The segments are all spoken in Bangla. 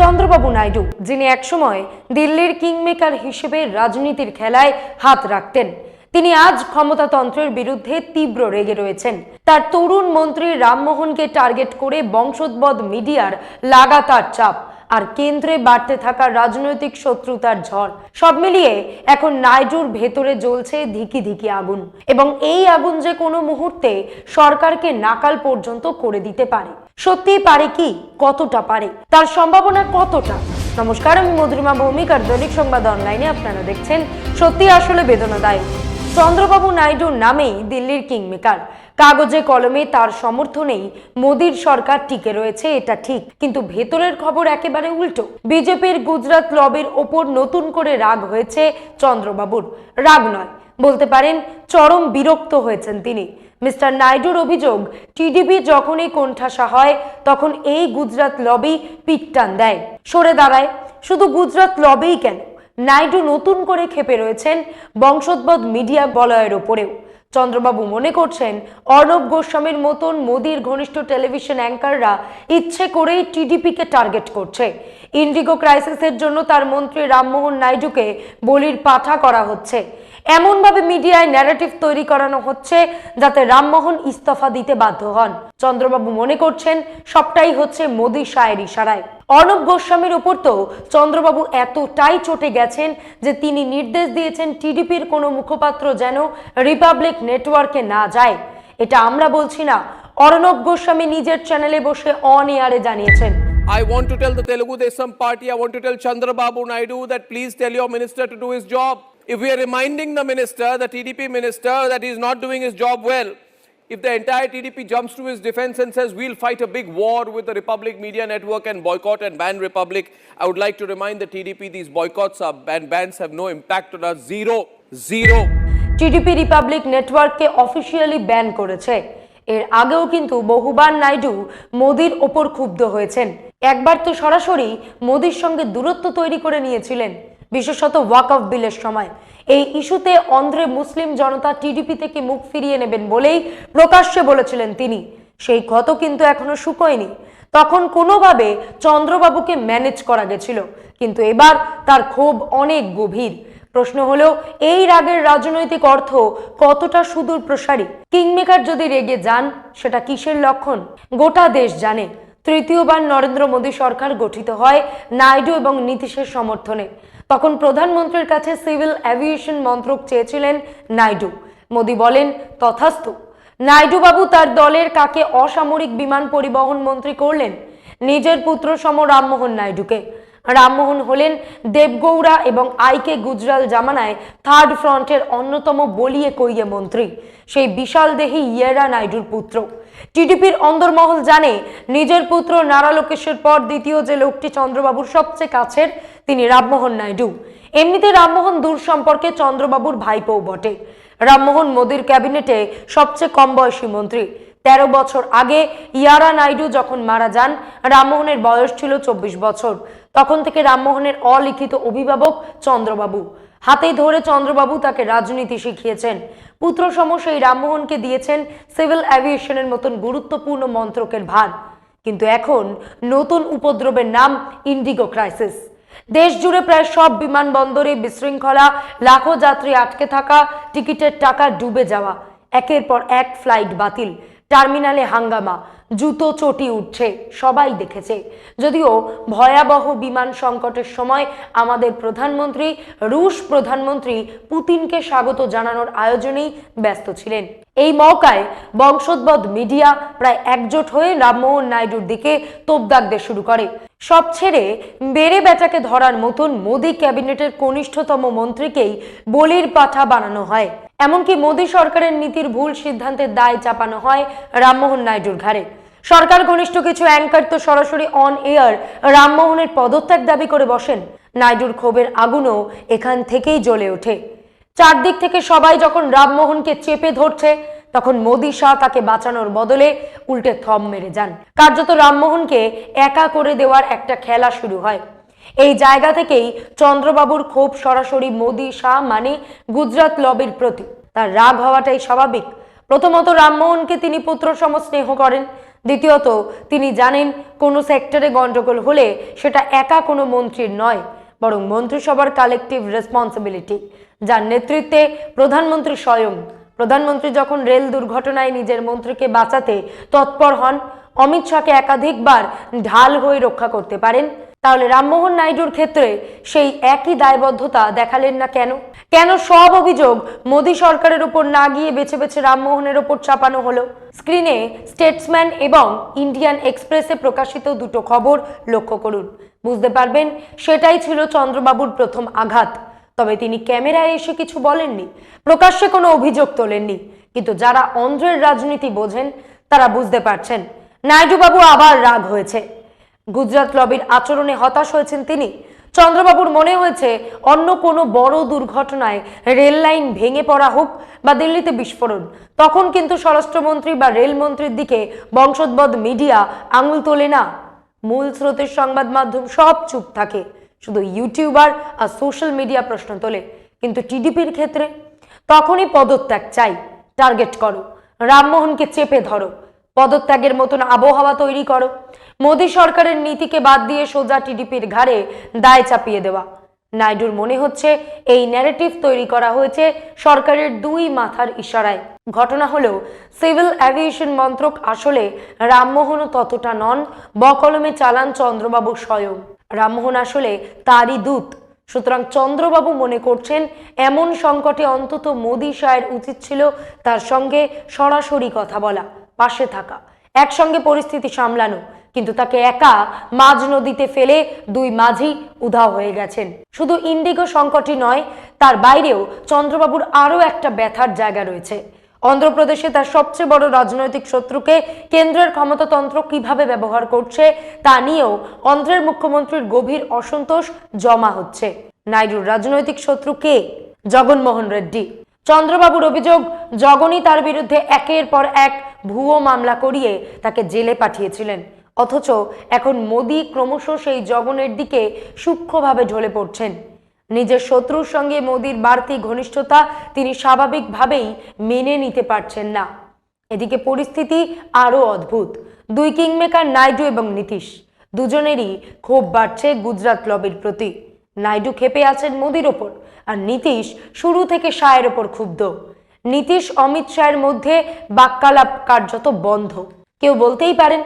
চন্দ্রবাবু নাইডু, যিনি একসময় দিল্লির কিংমেকার হিসেবে রাজনীতির খেলায় হাত রাখতেন। তিনি আজ ক্ষমতাতন্ত্রের বিরুদ্ধে তীব্র রেগে রয়েছেন। তার তরুণ মন্ত্রী রামমোহনকে টার্গেট করে বংশোদ্ভূত মিডিয়ার লাগাতার চাপ আর কেন্দ্রে বাড়তে থাকা রাজনৈতিক শত্রুতার ঝড়, সব মিলিয়ে এখন নাইডুর ভেতরে জ্বলছে ধিকি ধিকি আগুন। এবং এই আগুন যে কোনো মুহূর্তে সরকারকে নাকাল পর্যন্ত করে দিতে পারে। সত্যিই পারে কি? কতটা পারে? তার সম্ভাবনা কতটা? নমস্কার, আমি মধুরিমা ভৌমিক আর দৈনিক সংবাদ অনলাইনে আপনারা দেখছেন সত্যি আসলে বেদনাদায়ক। চন্দ্রবাবু নাইডুর নামেই দিল্লির কিংমেকার। কাগজে কলমে তার সমর্থনেই মোদীর সরকার টিকে রয়েছে, এটা ঠিক। কিন্তু ভেতরের খবর একেবারে উল্টো। বিজেপির গুজরাট লবির ওপর নতুন করে রাগ হয়েছে চন্দ্রবাবুর। রাগ নয়, বলতে পারেন চরম বিরক্ত হয়েছেন তিনি। মিস্টার নাইডুর অভিযোগ, টিডিপি যখনই কোণঠাসা হয়, তখন এই গুজরাট লবি পিটটান দেয়। সরে দাঁড়ায়, শুধু গুজরাট লবিই কেন? নাইডু নতুন করে খেপে রয়েছেন বংশোদ্ভূত মিডিয়া বলয়ের ওপরেও। চন্দ্রবাবু মনে করছেন, অর্ণব গোস্বামীর মতন মোদির ঘনিষ্ঠ টেলিভিশন অ্যাঙ্কাররা ইচ্ছে করেই টিডিপিকে টার্গেট করছে। ইন্ডিগো ক্রাইসিসের জন্য তার মন্ত্রী রামমোহন নাইডুকে বলির পাঠা করা হচ্ছে। এমনভাবে মিডিয়ায় ন্যারেটিভ তৈরি করানো হচ্ছে যাতে রামমোহন ইস্তফা দিতে বাধ্য হন। চন্দ্রবাবু মনে করছেন সবটাই হচ্ছে মোদি শায়ের ইশারায়। অর্ণব গোস্বামীর উপর তো চন্দ্রবাবু এতটাই চটে গেছেন যে তিনি নির্দেশ দিয়েছেন টিডিপির কোনো মুখপাত্র যেন রিপাবলিক নেটওয়ার্কে না যায়। এটা আমরা বলছি না অর্ণব গোস্বামী নিজের চ্যানেলে বসে অন এয়ারে জানিয়েছেন। I want to tell the Telugu Desam party, I want to tell Chandrababu Naidu that please tell your minister to do his job. If we are reminding the minister, the TDP minister, that he is not doing his job well, if the entire TDP jumps to his defense and says we'll fight a big war with the Republic Media Network and boycott and ban Republic, I would like to remind the TDP these boycotts are, and bans have no impact on us. Zero. Zero. TDP republic নেটওয়ার্ককে অফিসিয়ালি ব্যান করেছে এর আগেও কিন্তু বহুবার নাইডু মোদির ওপর ক্ষুব্ধ হয়েছেন একবার তো সরাসরি মোদির সঙ্গে দূরত্ব তৈরি করে নিয়েছিলেন বিশেষত ওয়াক অফ বিলের সময়। এই ইস্যুতে অন্ধ্রে মুসলিম জনতা টিডিপি থেকে মুখ ফিরিয়ে নেবেন বলেই প্রকাশ্যে বলেছিলেন তিনি। সেই ক্ষত কিন্তু এখনও শুকোয়নি। তখন কোনোভাবে চন্দ্রবাবুকে ম্যানেজ করা গেছিল, কিন্তু এবার তার ক্ষোভ অনেক গভীর। প্রশ্ন হলো, এই রাগের রাজনৈতিক অর্থ কতটা সুদূর প্রসারী? কিংমেকার যদি রেগে যান, সেটা কিসের লক্ষণ? গোটা দেশ জানে, তৃতীয়বার নরেন্দ্র মোদী সরকার গঠিত হয় নাইডু এবং নীতিশের সমর্থনে। তখন প্রধানমন্ত্রীর কাছে সিভিল অ্যাভিয়েশন মন্ত্রক চেয়েছিলেন নাইডু। মোদী বলেন, তথাস্তু। নাইডু বাবু তার দলের কাকে অসামরিক বিমান পরিবহন মন্ত্রী করলেন? নিজের পুত্র সম রামমোহন নাইডুকে। রামমোহন হলেন দেবগৌড়া এবং আইকে গুজরাল জামানায় থার্ড ফ্রন্টের অন্যতম বলিয়ে কইয়ে মন্ত্রী। সেই বিশাল দেহি ইয়েরা নাইডুর পুত্র। টিডিপির অন্দরমহল জানে নিজের পুত্র নারা লোকেশের পর দ্বিতীয় যে লোকটি চন্দ্রবাবুর সবচেয়ে কাছের, তিনি রামমোহন নাইডু। এমনিতে রামমোহন দূর সম্পর্কে চন্দ্রবাবুর ভাইপোও বটে। রামমোহন মোদীর ক্যাবিনেটে সবচেয়ে কম বয়সী মন্ত্রী। তেরো বছর আগে ইয়ারা নাইডু যখন মারা যান, রামমোহনের বয়স ছিল চব্বিশ বছর। তখন থেকে রামমোহনের অলিখিত অভিভাবক চন্দ্রবাবু। হাতে ধরে চন্দ্রবাবু তাকে রাজনীতি শিখিয়েছেন। পুত্র সম সেই রামমোহনকে দিয়েছেন সিভিল অ্যাভিয়েশনের মতন গুরুত্বপূর্ণ মন্ত্রকের ভার। কিন্তু এখন নতুন উপদ্রবের নাম ইন্ডিগো ক্রাইসিস। দেশ জুড়ে প্রায় সব বিমানবন্দরে বিশৃঙ্খলা, লাখো যাত্রী আটকে থাকা, টিকিটের টাকা ডুবে যাওয়া, একের পর এক ফ্লাইট বাতিল। টার্মিনালে হাঙ্গামা, জুতো চটি উঠছে, সবাই দেখেছে। যদিও ভয়াবহ বিমান সংকটের সময় আমাদের প্রধানমন্ত্রী, রুশ প্রধানমন্ত্রী পুতিনকে স্বাগত জানানোর আয়োজনেই ব্যস্ত ছিলেন। এই মৌকায় বংশোদ্ভূত মিডিয়া প্রায় একজোট হয়ে রামমোহন নাইডুর দিকে তোপ দাগতে শুরু করে। সব ছেড়ে বেড়ে বেটাকে ধরার মতন মোদী ক্যাবিনেটের কনিষ্ঠতম মন্ত্রীকেই বলির পাঠা বানানো হয়। এমনকি মোদী সরকারের নীতির ভুল সিদ্ধান্তের দায় চাপানো হয় রামমোহন নাইডুর ঘাড়ে। সরকার ঘনিষ্ঠ কিছু অ্যাঙ্কার তো সরাসরি অন এয়ার রামমোহনের পদত্যাগ দাবি করে বসেন। নাইডুর ক্ষোভের আগুনও এখান থেকেই জ্বলে ওঠে। চারদিক থেকে সবাই যখন রামমোহনকে চেপে ধরছে, তখন মোদী শাহ তাকে বাঁচানোর বদলে উল্টে থম মেরে যান। কার্যত রামমোহনকে একা করে দেওয়ার একটা খেলা শুরু হয়। এই জায়গা থেকেই চন্দ্রবাবুর ক্ষোভ সরাসরি মোদী, শাহ মানে গুজরাট লবির প্রতি। তার রাগ হওয়াটাই স্বাভাবিক। প্রথমত রামমোহনকে তিনি পুত্র সম স্নেহ করেন। দ্বিতীয়ত, তিনি জানেন কোনো সেক্টরে গন্ডগোল হলে সেটা একা কোনো মন্ত্রীর নয়, বরং মন্ত্রিসভার কালেকটিভ রেসপন্সিবিলিটি। যার নেতৃত্বে প্রধানমন্ত্রী স্বয়ং। প্রধানমন্ত্রী যখন রেল দুর্ঘটনায় নিজের মন্ত্রীকে বাঁচাতে তৎপর হন, অমিত শাহকে একাধিকবার ঢাল হয়ে রক্ষা করতে পারেন। তাহলে রামমোহন নাইডুর ক্ষেত্রে সেই একই দায়বদ্ধতা দেখালেন না কেন? কেন সব অভিযোগ মোদী সরকারের উপর না গিয়ে বেছে বেছে রামমোহনের ওপর চাপানো হলো? স্ক্রিনে স্টেটসম্যান এবং ইন্ডিয়ান এক্সপ্রেসে প্রকাশিত দুটো খবর লক্ষ্য করুন। বুঝতে পারবেন, সেটাই ছিল চন্দ্রবাবুর প্রথম আঘাত। তবে তিনি ক্যামেরায় এসে কিছু বলেননি, প্রকাশ্যে কোনো অভিযোগ তোলেননি। কিন্তু যারা অন্ধ্রের রাজনীতি বোঝেন, তারা বুঝতে পারছেন, নাইডুবাবু আবার রাগ হয়েছে। গুজরাট লবির আচরণে হতাশ হয়েছেন তিনি। চন্দ্রবাবুর মনে হয়েছে, অন্য কোনো বড় দুর্ঘটনায় রেল লাইন ভেঙে পড়া হোক বা দিল্লিতে বিস্ফোরণ, তখন কিন্তু স্বরাষ্ট্রমন্ত্রী বা রেলমন্ত্রীর দিকে বংশোদ্ভূত মিডিয়া আঙুল তোলে না। মূল স্রোতের সংবাদ মাধ্যম সব চুপ থাকে, শুধু ইউটিউবার আর সোশ্যাল মিডিয়া প্রশ্ন তোলে। কিন্তু টিডিপির ক্ষেত্রে তখনই পদত্যাগ চাই, টার্গেট করো, রামমোহনকে চেপে ধরো। পদত্যাগের মতন আবহাওয়া তৈরি করো। মোদী সরকারের নীতিকে বাদ দিয়ে সোজা টিডিপির ঘাড়ে দায় চাপিয়ে দেওয়া। নাইডুর মনে হচ্ছে এই ন্যারেটিভ তৈরি করা হয়েছে সরকারের দুই মাথার ইশারায়। ঘটনা হলো, সিভিল অ্যাভিয়েশন মন্ত্রক আসলে রামমোহনও ততটা নন, বকলমে চালান চন্দ্রবাবু স্বয়ং। রামমোহন আসলে তারই দূত। সুতরাং চন্দ্রবাবু মনে করছেন, এমন সংকটে অন্তত মোদী সাহের উচিত ছিল তার সঙ্গে সরাসরি কথা বলা। পাশে থাকা, একসঙ্গে পরিস্থিতি সামলানো, কিন্তু তাকে একা মাঝ নদীতে ফেলে দুই মাঝি উধাও হয়ে গেছেন। শুধু ইন্ডিগো সংকটই নয়, তার বাইরেও চন্দ্রবাবুর আরও একটা ব্যথার জায়গা রয়েছে। অন্ধ্রপ্রদেশে তার সবচেয়ে বড় রাজনৈতিক শত্রুকে কেন্দ্রের ক্ষমতাতন্ত্র কীভাবে ব্যবহার করছে, তা নিয়েও অন্ধ্রের মুখ্যমন্ত্রীর গভীর অসন্তোষ জমা হচ্ছে। নাইডুর রাজনৈতিক শত্রু কে? জগনমোহন রেড্ডি। চন্দ্রবাবুর অভিযোগ জগনই তার বিরুদ্ধে একের পর এক ভুয়ো মামলা করিয়ে তাকে জেলে পাঠিয়েছিলেন। অথচ এখন মোদী ক্রমশ সেই জগনের দিকে সূক্ষ্মভাবে ঢলে পড়ছেন। নিজের শত্রুর সঙ্গে মোদির বাড়তি ঘনিষ্ঠতা তিনি স্বাভাবিকভাবেই মেনে নিতে পারছেন না। এদিকে পরিস্থিতি আরও অদ্ভুত। দুই কিংমেকার নাইডু এবং নীতিশ, দুজনেরই ক্ষোভ বাড়ছে গুজরাট লবির প্রতি। নাইডু ক্ষেপে আছেন মোদির ওপর। আর নীতিশ শুরু থেকে শায়ের ওপর ক্ষুব্ধ। নীতিশ অমিত শাহের মধ্যে বাক্যালাপ কার্যত বন্ধ। কেউ বলতেই পারেন,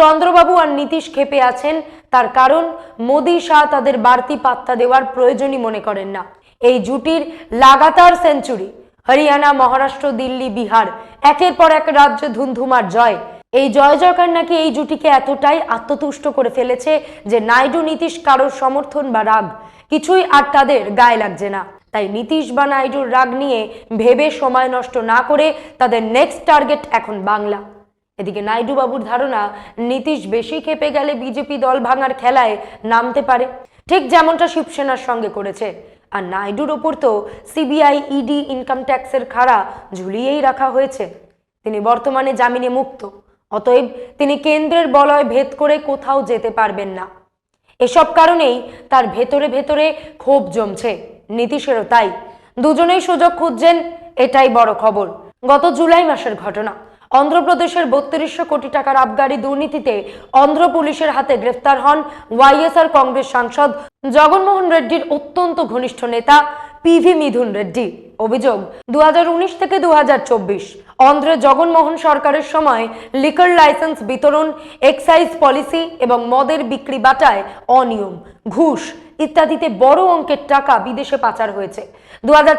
চন্দ্রবাবু আর নীতিশ ক্ষেপে আছেন, তার কারণ মোদী শাহ তাদের বাড়তি পাত্তা দেওয়ার প্রয়োজনই মনে করেন না। এই জুটির লাগাতার সেঞ্চুরি, হরিয়ানা, মহারাষ্ট্র, দিল্লি, বিহার, একের পর এক রাজ্যে ধুমধুমার জয়, এই জয় জয়কার নাকি এই জুটিকে এতটাই আত্মতুষ্ট করে ফেলেছে যে নাইডু নীতিশ কারোর সমর্থন বা রাগ কিছুই আর তাদের গায়ে লাগছে না। তাই নীতিশ বা নাইডুর রাগ নিয়ে ভেবে সময় নষ্ট না করে তাদের নেক্সট টার্গেট এখন বাংলা। এদিকে নাইডু বাবুর ধারণা, নীতিশ বেশি খেপে গেলে বিজেপি দল ভাঙার খেলায় নামতে পারে। ঠিক যেমনটা শিবসেনার সঙ্গে করেছে। আর নাইডুর ওপর তো সিবিআই ইডি ইনকাম ট্যাক্সের খাড়া ঝুলিয়েই রাখা হয়েছে। তিনি বর্তমানে জামিনে মুক্ত। অতএব তিনি কেন্দ্রের বলয় ভেদ করে কোথাও যেতে পারবেন না। এসব কারণেই তার ভেতরে ভেতরে ক্ষোভ জমছে। নীতিশেরও তাই। দুজনেই সুযোগ খুঁজছেন, এটাই বড় খবর। গত জুলাই মাসের ঘটনা। অন্ধ্রপ্রদেশের বত্রিশশো কোটি টাকার আবগারি দুর্নীতিতে অন্ধ্র পুলিশের হাতে গ্রেফতার হন ওয়াইএসআর কংগ্রেস সাংসদ জগনমোহন রেড্ডির অত্যন্ত ঘনিষ্ঠ নেতা পিভি মিথুন রেড্ডি। অভিযোগ। দু হাজার উনিশ থেকে দু অন্ধ্রে জগনমোহন সরকারের সময় লিকার লাইসেন্স বিতরণ এক্সাইজ পলিসি এবং মদের বিক্রি বাটায় অনিয়ম, ঘুষ ইত্যাদিতে বড় অঙ্কের টাকা বিদেশে পাচার হয়েছে। দু হাজার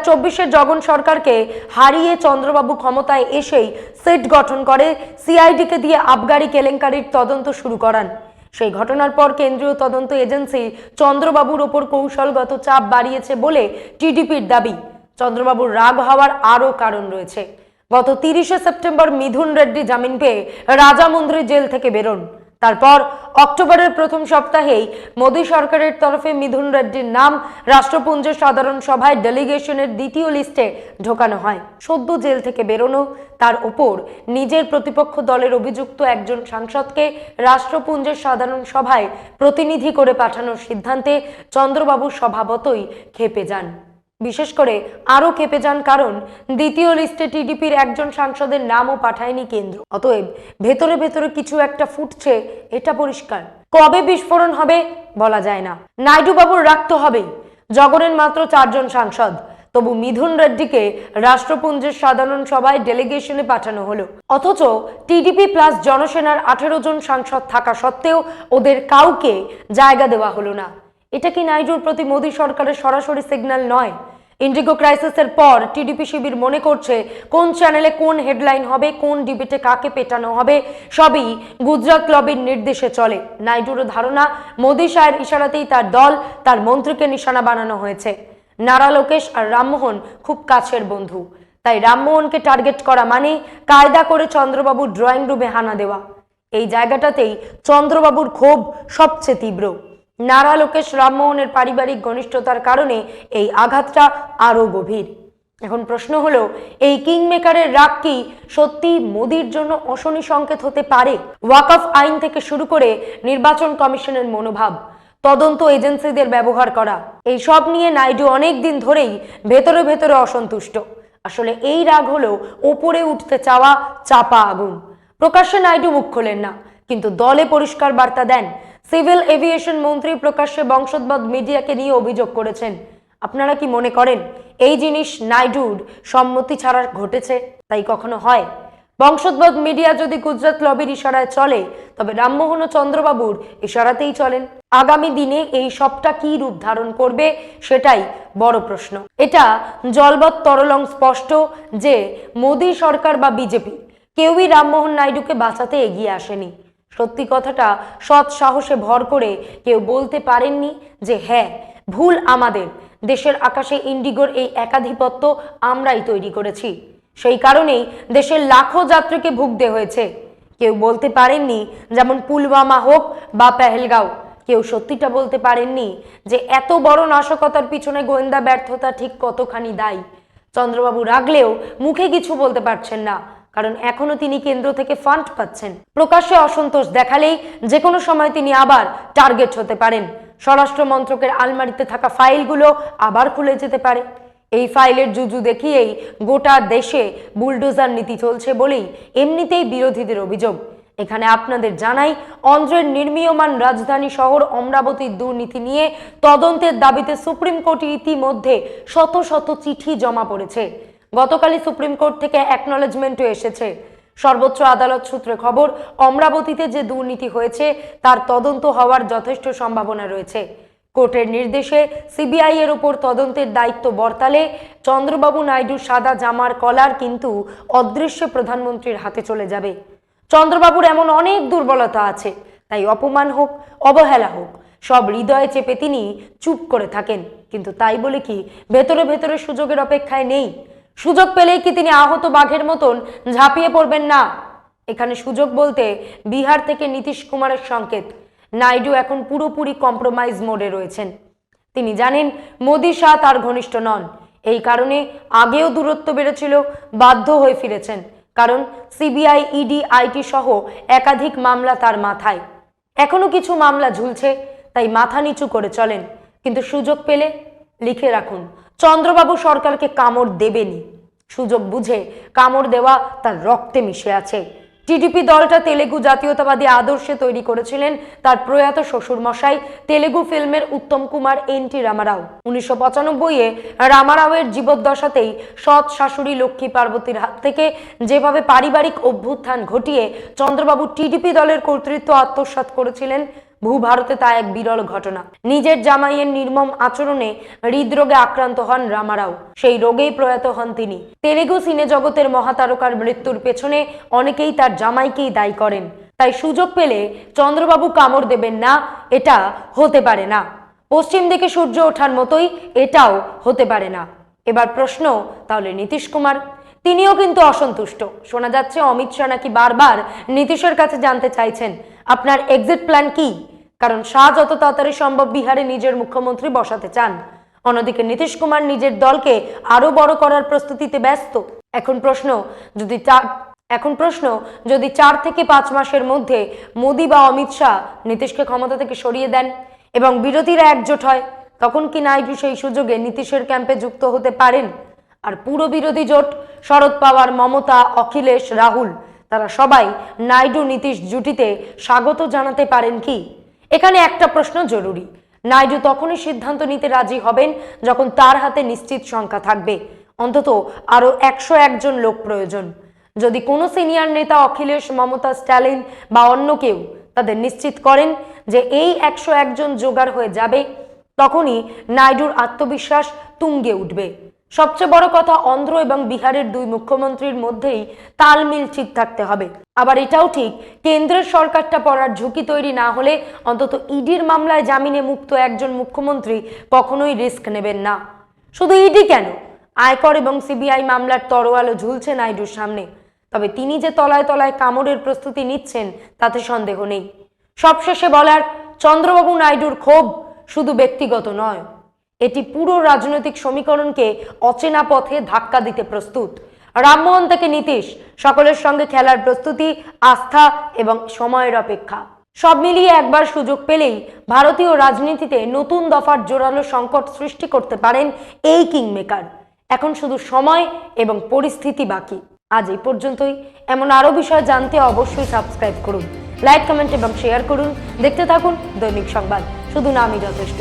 জগন সরকারকে হারিয়ে চন্দ্রবাবু ক্ষমতায় এসেই সেট গঠন করে, সিআইডিকে দিয়ে আবগারি কেলেঙ্কারির তদন্ত শুরু করান। সেই ঘটনার পর কেন্দ্রীয় তদন্ত এজেন্সি চন্দ্রবাবুর ওপর কৌশলগত চাপ বাড়িয়েছে বলে টিডিপির দাবি। চন্দ্রবাবুর রাগ হওয়ার আরও কারণ রয়েছে। গত তিরিশে সেপ্টেম্বর মিথুন রেড্ডি জামিন পেয়ে রাজামন্দ্রী জেল থেকে বেরোন। তারপর অক্টোবরের প্রথম সপ্তাহেই মোদী সরকারের তরফে মিথুন রেড্ডির নাম রাষ্ট্রপুঞ্জের সাধারণ সভায় ডেলিগেশনের দ্বিতীয় লিস্টে ঢোকানো হয়। সদ্য জেল থেকে বেরোনো, তার ওপর নিজের প্রতিপক্ষ দলের অভিযুক্ত একজন সাংসদকে রাষ্ট্রপুঞ্জের সাধারণ সভায় প্রতিনিধি করে পাঠানোর সিদ্ধান্তে চন্দ্রবাবু স্বভাবতই খেপে যান। বিশেষ করে আরও খেপে যান কারণ দ্বিতীয় লিস্টে টিডিপির একজন সাংসদের নামও পাঠায়নি কেন্দ্র। অতএব ভেতরে ভেতরে কিছু একটা ফুটছে, এটা পরিষ্কার। কবে বিস্ফোরণ হবে বলা যায় না। নাইডু বাবুর রাখতে হবে জগনের মাত্র চারজন সাংসদ। তবু মিথুন রেড্ডিকে রাষ্ট্রপুঞ্জের সাধারণ সভায় ডেলিগেশনে পাঠানো হলো। অথচ টিডিপি প্লাস জনসেনার আঠেরো জন সাংসদ থাকা সত্ত্বেও ওদের কাউকে জায়গা দেওয়া হলো না। এটা কি নাইডুর প্রতি মোদী সরকারের সরাসরি সিগন্যাল নয়? ইন্ডিগো ক্রাইসিসের পর টিডিপি শিবির মনে করছে কোন চ্যানেলে কোন হেডলাইন হবে, কোন ডিবেটে কাকে পেটানো হবে, সবই গুজরাট লবির নির্দেশে চলে। নাইডুরও ধারণা, মোদী শাহের ইশারাতেই তার দল তার মন্ত্রীকে নিশানা বানানো হয়েছে। নারা লোকেশ আর রামমোহন খুব কাছের বন্ধু। তাই রামমোহনকে টার্গেট করা মানে কায়দা করে চন্দ্রবাবুর ড্রয়িং রুমে হানা দেওয়া। এই জায়গাটাতেই চন্দ্রবাবুর ক্ষোভ সবচেয়ে তীব্র। নারা লোকেশ রামমোহনের পারিবারিক ঘনিষ্ঠতার কারণে এই আঘাতটা আরও গভীর। এখন প্রশ্ন হলো, এই কিংমেকারের রাগ কি সত্যি মোদির জন্য অশনি সংকেত হতে পারে? ওয়াকফ আইন থেকে শুরু করে নির্বাচন কমিশনের মনোভাব, তদন্ত এজেন্সিদের ব্যবহার করা, এই সব নিয়ে নাইডু অনেক দিন ধরেই ভেতরে ভেতরে অসন্তুষ্ট। আসলে এই রাগ হলো ওপরে উঠতে চাওয়া চাপা আগুন। প্রকাশ্যে নাইডু মুখ খোলেন না, কিন্তু দলে পরিষ্কার বার্তা দেন সিভিল এভিয়েশন মন্ত্রী প্রকাশ্যে বংশোদ্ভব মিডিয়াকে নিয়ে অভিযোগ করেছেন। আপনারা কি মনে করেন, এই জিনিস নাইডুর সম্মতি ছাড়া ঘটেছে, তাই কখনো হয়? বংশোদ্ভব মিডিয়া যদি গুজরাট লবির ইশারায় চলে, তবে রামমোহন চন্দ্রবাবুর ইশারাতেই চলেন। আগামী দিনে এই সবটা কি রূপ ধারণ করবে, সেটাই বড় প্রশ্ন। এটা জলবৎ তরলং স্পষ্ট যে, মোদী সরকার বা বিজেপি, কেউই রামমোহন নাইডুকে বাঁচাতে এগিয়ে আসেনি। সত্যি কথাটা সৎ সাহসে ভর করে কেউ বলতে পারেননি যে হ্যাঁ ভুল আমাদের। দেশের আকাশে ইন্ডিগোর এই একাধিপত্য আমরাই তৈরি করেছি। সেই কারণেই দেশের লাখো যাত্রীকে ভুগতে হয়েছে। কেউ বলতে পারেননি যেমন পুলওয়ামা হোক বা পেহেলগাঁও। কেউ সত্যিটা বলতে পারেননি যে এত বড় নাশকতার পিছনে গোয়েন্দা ব্যর্থতা ঠিক কতখানি দায়ী। চন্দ্রবাবু রাগলেও মুখে কিছু বলতে পারছেন না। কারণ এখনও তিনি কেন্দ্র থেকে ফান্ড পাচ্ছেন। প্রকাশ্যে অসন্তোষ দেখালেই যে কোনো সময় তিনি আবার টার্গেট হতে পারেন। স্বরাষ্ট্র মন্ত্রকের আলমারিতে থাকা ফাইলগুলো আবার খুলে যেতে পারে। এই ফাইলের জুজু দেখিয়েই গোটা দেশে বুলডোজার নীতি চলছে বলেই এমনিতেই বিরোধীদের অভিযোগ। এখানে আপনাদের জানাই, অন্ধ্রের নির্মীয়মান রাজধানী শহর অমরাবতীর দুর্নীতি নিয়ে তদন্তের দাবিতে সুপ্রিম কোর্টে ইতিমধ্যে শত শত চিঠি জমা পড়েছে। গতকালই সুপ্রিম কোর্ট থেকে অ্যাকনলেজমেন্টও এসেছে। সর্বোচ্চ আদালত সূত্রে খবর, অমরাবতীতে যে দুর্নীতি হয়েছে, তার তদন্ত হওয়ার যথেষ্ট সম্ভাবনা রয়েছে। কোর্টের নির্দেশে সিবিআই এর উপর তদন্তের দায়িত্ব বর্তালে চন্দ্রবাবু নাইডু সাদা জামার কলার কিন্তু অদৃশ্য প্রধানমন্ত্রীর হাতে চলে যাবে। চন্দ্রবাবুর এমন অনেক দুর্বলতা আছে, তাই অপমান হোক, অবহেলা হোক, সব হৃদয়ে চেপে তিনি চুপ করে থাকেন। কিন্তু তাই বলে কি, ভেতরে ভেতরে সুযোগের অপেক্ষায় নেই। সুযোগ পেলেই কি তিনি আহত বাঘের মতন? ঝাঁপিয়ে পড়বেন না। এখানে সুযোগ বলতে বিহার থেকে নীতিশ কুমারের সংকেত। নাইডু এখন পুরোপুরি কম্প্রোমাইজ মোডে রয়েছেন। তিনি জানেন, মোদী শাহ তার ঘনিষ্ঠ নন। এই কারণে আগেও দূরত্ব বেড়েছিল, বাধ্য হয়ে ফিরেছেন। কারণ সিবিআই, ইডি, আইটি সহ একাধিক মামলা তার মাথায়। এখনও কিছু মামলা ঝুলছে, তাই মাথা নিচু করে চলেন। কিন্তু সুযোগ পেলে লিখে রাখুন চন্দ্রবাবু সরকারকে কামড় দেবেনি। সুযোগ বুঝে কামড় দেওয়া তার রক্তে মিশে আছে। টিডিপি দলটা তেলেগু জাতীয়তাবাদী আদর্শে তৈরি করেছিলেন তার প্রয়াত শ্বশুরমশাই, তেলেগু ফিল্মের উত্তম কুমার এন টি রামারাও। উনিশশো পঁচানব্বইয়ে রামারাওয়ের জীবদ্দশাতেই সৎ শাশুড়ি লক্ষ্মী পার্বতীর হাত থেকে যেভাবে পারিবারিক অভ্যুত্থান ঘটিয়ে চন্দ্রবাবু টিডিপি দলের কর্তৃত্ব আত্মসাৎ করেছিলেন ভূভারতে তা এক বিরল ঘটনা। নিজের জামাইয়ের নির্মম আচরণে হৃদরোগে আক্রান্ত হন রামারাও। সেই রোগেই প্রয়াত হন তিনি। তেলেগু সিনে জগতের মহাতারকার মৃত্যুর পেছনে অনেকেই তার জামাইকেই দায়ী করেন। তাই সুযোগ পেলে চন্দ্রবাবু কামড় দেবেন না, এটা হতে পারে না। পশ্চিম দিকে সূর্য ওঠার মতোই এটাও হতে পারে না। এবার প্রশ্ন, তাহলে নীতিশ কুমার তিনিও কিন্তু অসন্তুষ্ট। শোনা যাচ্ছে অমিত শাহ নাকি বারবার নীতিশের কাছে জানতে চাইছেন। আপনার এক্সিট প্ল্যান কি? কারণ শাহ যত তাড়াতাড়ি সম্ভব বিহারে নিজের মুখ্যমন্ত্রী বসাতে চান। অন্যদিকে নীতিশ কুমার নিজের দলকে আরও বড় করার প্রস্তুতিতে ব্যস্ত। এখন প্রশ্ন, যদি এখন প্রশ্ন, যদি চার থেকে পাঁচ মাসের মধ্যে মোদি বা অমিত শাহ নীতিশকে ক্ষমতা থেকে সরিয়ে দেন এবং বিরোধীরা একজোট হয়, তখন কি নাইডু সেই সুযোগে নীতিশের ক্যাম্পে যুক্ত হতে পারেন? আর পুরো বিরোধী জোট শরদ পাওয়ার মমতা, অখিলেশ, রাহুল, তারা সবাই নাইডু নীতিশ জুটিতে স্বাগত জানাতে পারেন কি? এখানে একটা প্রশ্ন জরুরি। নাইডু তখনই সিদ্ধান্ত নিতে রাজি হবেন যখন তার হাতে নিশ্চিত সংখ্যা থাকবে। অন্তত আরও একশো একজন লোক প্রয়োজন। যদি কোনো সিনিয়র নেতা অখিলেশ, মমতা, স্ট্যালিন বা অন্য কেউ তাদের নিশ্চিত করেন যে এই একশো একজন জোগাড় হয়ে যাবে, তখনই নাইডুর আত্মবিশ্বাস তুঙ্গে উঠবে। সবচেয়ে বড় কথা, অন্ধ্র এবং বিহারের দুই মুখ্যমন্ত্রীর মধ্যেই তালমিল ঠিক থাকতে হবে। আবার এটাও ঠিক, কেন্দ্রের সরকারটা পড়ার ঝুঁকি তৈরি না হলে অন্তত ইডির মামলায় জামিনে মুক্ত একজন মুখ্যমন্ত্রী কখনোই রিস্ক নেবেন না। শুধু ইডি কেন? আয়কর এবং সিবিআই মামলার তরোয়ালও ঝুলছে নাইডুর সামনে। তবে তিনি যে তলায় তলায় কামড়ের প্রস্তুতি নিচ্ছেন, তাতে সন্দেহ নেই। সবশেষে বলার, চন্দ্রবাবু নাইডুর ক্ষোভ শুধু ব্যক্তিগত নয়। এটি পুরো রাজনৈতিক সমীকরণকে অচেনা পথে ধাক্কা দিতে প্রস্তুত। রামমোহন থেকে নীতিশ, সকলের সঙ্গে খেলার প্রস্তুতি, আস্থা এবং সময়ের অপেক্ষা। সব মিলিয়ে একবার সুযোগ পেলেই ভারতীয় রাজনীতিতে নতুন দফার জোরালো সংকট সৃষ্টি করতে পারেন এই কিংমেকার। এখন শুধু সময় এবং পরিস্থিতি বাকি। আজ এই পর্যন্তই। এমন আরও বিষয় জানতে অবশ্যই সাবস্ক্রাইব করুন। লাইক, কমেন্ট এবং শেয়ার করুন। দেখতে থাকুন দৈনিক সংবাদ। শুধু নামই যথেষ্ট।